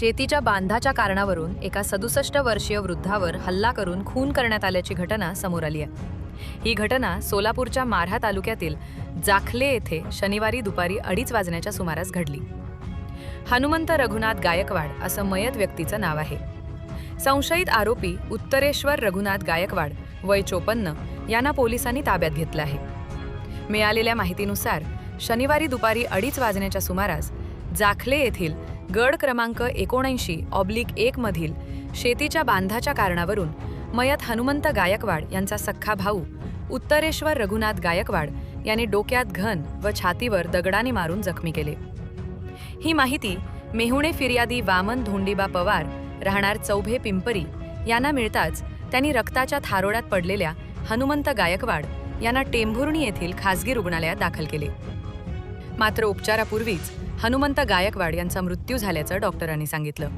शेतीच्या बांधाच्या कारणावरून एका सदुसष्ट वर्षीय वृद्धावर हल्ला करून खून करण्यात आल्याची घटना समोर आली आहे. ही घटना सोलापूरच्या माढा तालुक्यातील जाखले येथे शनिवारी दुपारी अडीच वाजण्याच्या सुमारास घडली. हनुमंत रघुनाथ गायकवाड असं मयत व्यक्तीचं नाव आहे. संशयित आरोपी उत्तरेश्वर रघुनाथ गायकवाड वय चोपन्न यांना पोलिसांनी ताब्यात घेतलं आहे. मिळालेल्या माहितीनुसार शनिवारी दुपारी अडीच वाजण्याच्या सुमारास जाखले येथील गड क्रमांक एकोणऐंशी ऑब्लिक एकमधील शेतीच्या बांधाच्या कारणावरून मयत हनुमंत गायकवाड यांचा सख्खा भाऊ उत्तरेश्वर रघुनाथ गायकवाड यांनी डोक्यात घन व छातीवर दगडाने मारून जखमी केले. ही माहिती मेहुणे फिर्यादी वामन धोंडीबा पवार राहणार चौभे पिंपरी यांना मिळताच त्यांनी रक्ताच्या थारोड्यात पडलेल्या हनुमंत गायकवाड यांना टेंभुर्णी येथील खासगी रुग्णालयात दाखल केले. मात्र उपचारापूर्वीच हनुमंत गायकवाड यांचा मृत्यू झाल्याचं डॉक्टरांनी सांगितलं.